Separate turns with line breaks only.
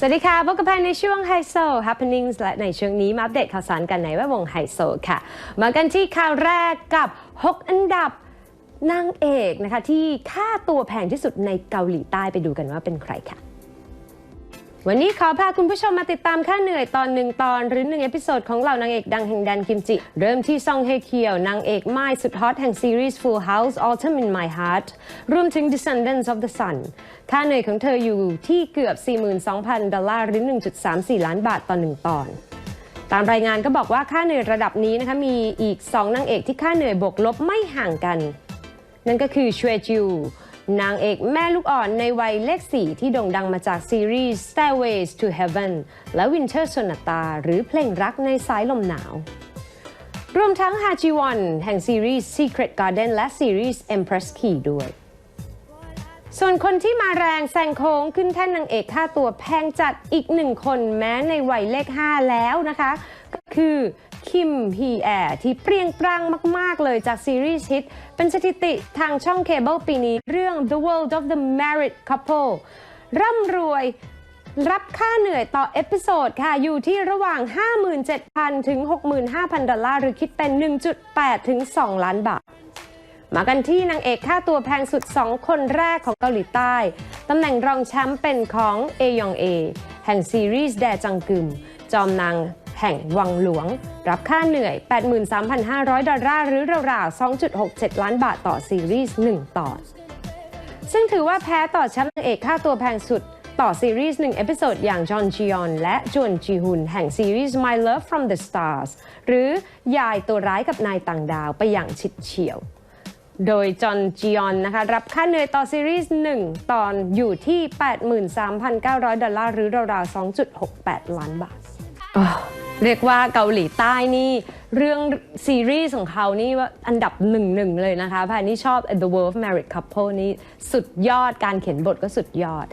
สวัสดีค่ะ พบกับแพนในช่วงไฮโซ happenings และในช่วงนี้มาอัปเดตข่าวสารกันในแวดวงไฮโซค่ะ มากันที่ข่าวแรกกับ 6 อันดับนางเอกนะคะที่ค่าตัวแพงที่สุดในเกาหลีใต้ไปดูกันว่าเป็นใครค่ะ วันนี้ขอพาคุณผู้ชมมาติดตามค่าเหนื่อยตอนหนึ่งตอนหรือหนึ่งเอพิโซดของเหล่านางเอกดังแห่งแดนกิมจิ เริ่มที่ซองเฮเคียวนางเอกไม้สุดฮอตแห่งซีรีส์ Full House Autumn in My Heart รวมถึง Descendants of the Sun ค่าเหนื่อยของเธออยู่ที่เกือบ 42,000 ดอลลาร์หรือ 1.34 ล้านบาทต่อหนึ่งตอน ตามรายงานก็บอกว่าค่าเหนื่อยระดับนี้นะคะมีอีก 2นางเอกที่ค่าเหนื่อยบวกลบไม่ห่างกัน นั่นก็คือชเวจิว นางเอกแม่ลูกอ่อนในวัยเลข4ที่โด่งดังมาจากซีรีส์ Stairways to Heaven และ Winter Sonata หรือเพลงรักในสายลมหนาว รวมทั้งฮาจิวอนแห่งซีรีส์ Secret Garden และซีรีส์ Empress Key ด้วย ส่วนคนที่มาแรงแซงโค้งขึ้นแท่นนางเอกค่าตัวแพงจัดอีกหนึ่งคนแม้ในวัยเลข 5 แล้วนะคะก คือคิมฮีแอร์ที่เปรียงปร้างมาก ๆ เลยจากซีรีส์ฮิต เป็นสถิติทางช่องเคเบิลปีนี้ เรื่อง The World of the Married Couple ร่ำรวยรับค่าเหนื่อยต่อเอพิโซดค่ะ อยู่ที่ระหว่าง 57,000 ถึง 65,000 ดอลลาร์ หรือคิดเป็น 1.8 ถึง 2 ล้านบาท มากันที่นางเอกค่าตัวแพงสุด 2 คนแรกของเกาหลีใต้ ตำแหน่งรองแชมป์เป็นของเอยองเอ แห่งซีรีส์แดจังกึม จอมนาง แห่งวังหลวง รับค่าเหนื่อย 83,500 ดอลลาร์หรือราวๆ2.67 ล้านบาทต่อซีรีส์1ตอนซึ่งถือว่าแพ้ต่อชมป์นเอกค่าตัวแพงสุดต่อซีรีส์1เอพิโซดอย่างจอห์นจียอนและจวนจีฮุนแห่งซีรีส์ My Love from the Stars หรือยายตัวร้ายกับนายต่างดาวไปอย่างฉิดเฉียว โดยจอห์นจียอนนะคะรับค่าเหนื่อยต่อซีรีส์1 ตอนอยู่ที่ 83,900 ดอลลาร์หรือราวๆ2.68 ล้านบาท เรียกว่าเกาหลีใต้นี่เรื่องซีรีส์ของเขานี่ว่าอันดับหนึ่งหนึ่งเลยนะคะแพนนี่ชอบ The World of Married Couple นี่สุดยอดการเขียนบทก็สุดยอด